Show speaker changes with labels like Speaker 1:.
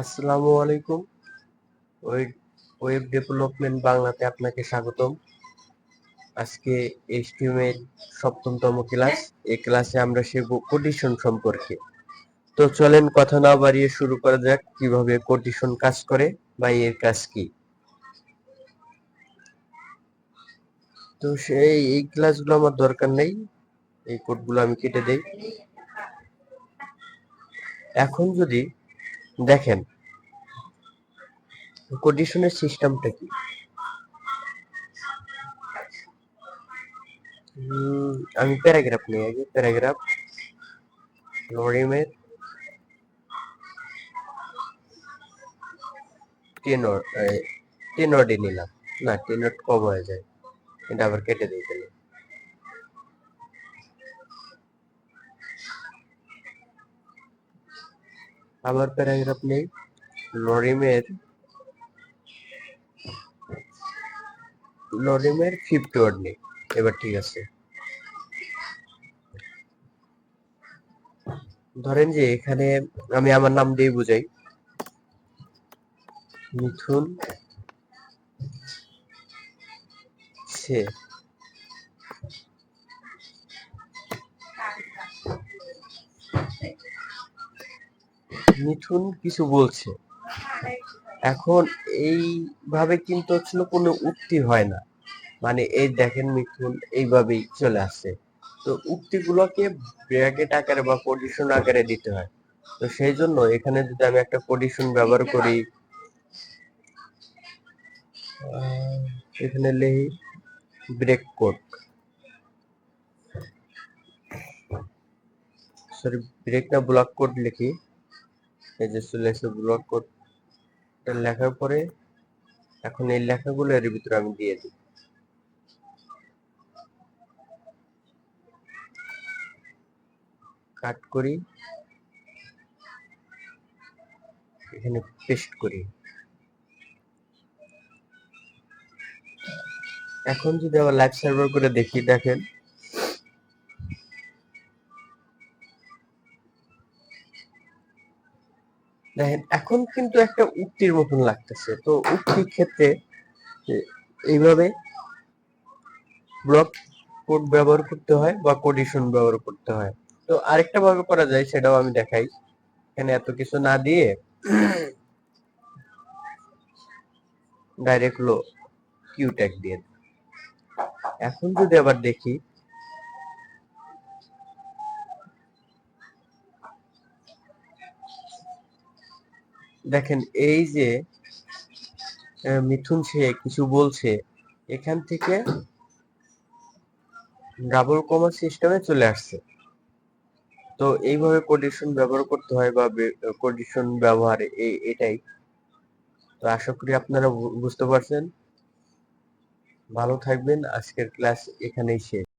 Speaker 1: আসসালামু আলাইকুম। Web development বাংলাতে আপনাকে স্বাগতম। আজকে এইচটিএমএল সপ্তমতম ক্লাস এই ক্লাসে আমরা শিখব কোডিশন সম্পর্কে। তো চলেন কথা না বাড়িয়ে শুরু করা যাক, কীভাবে কোডিশন কাজ করে বা এর কাজ কি। তো সেই, এই ক্লাসগুলো আমার দরকার নেই। এই কোডগুলো আমি কেটে দেই। এখন যদি দেখেন কোডিশনের সিস্টেমটা কি? আমি প্যারাগ্রাফ নিই আগে প্যারাগ্রাফ লরিমের টেনর টেনরডে নিলাম। না টেনর কম হয়ে যায়, এটা আবার কেটে দিই তাহলে আবার প্যারাগ্রাফ নেই। লরিমের লরিমের ফিফটি ওয়ার্ড নেই। এবার ঠিক আছে। ধরেন যে এখানে আমি আমার নাম দিয়ে বুঝাই। মিথুন, সে মিথুন কিছু বলছে। এখন এইভাবে কিন্তু হচ্ছিল কোনো উক্তি হয় না। মানে এই দেখেন মিথুন এইভাবেই চলে আসছে। তো উক্তিগুলোকে ব্র্যাকেট আকারে বা পজিশন আকারে দিতে হয়। তো সেই জন্য এখানে যদি আমি একটা পজিশন ব্যবহার করি এখানে লিখি ব্রেক কোড সরি ব্রেক না ব্লক কোড লিখি। এই যে চলে এসে ব্লক কোড লেখার পরে এখন এই লেখাগুলো এর ভিতরে আমি দিয়ে দিই। কাট করি। এখানে পেস্ট করি। এখন যদি আবার লাইভ সার্ভার করে দেখি, দেখেন দেখেন, এখন কিন্তু একটা উক্তির মতন লাগতেছে। তো উক্তির ক্ষেত্রে এইভাবে ব্লক কোড ব্যবহার করতে হয় বা কোডিশন ব্যবহার করতে হয়। তো আরেকটা ভাবে করা যায়, সেটাও আমি দেখাই। এখানে এত কিছু না দিয়ে ডাইরেক্ট লো কিউ ট্যাগ দিয়ে এখন যদি আবার দেখি দেখেন, এই যে মিথুন সে কিছু বলছে, এখান থেকে ডাবল কমা সিস্টেমে চলে আসছে। তো এইভাবে কোডিশন ব্যবহার করতে হয় বা কোডিশন ব্যবহার এই এটাই। তো আশা করি আপনারা বুঝতে পারছেন। ভালো থাকবেন। আজকের ক্লাস এখানেই শেষ।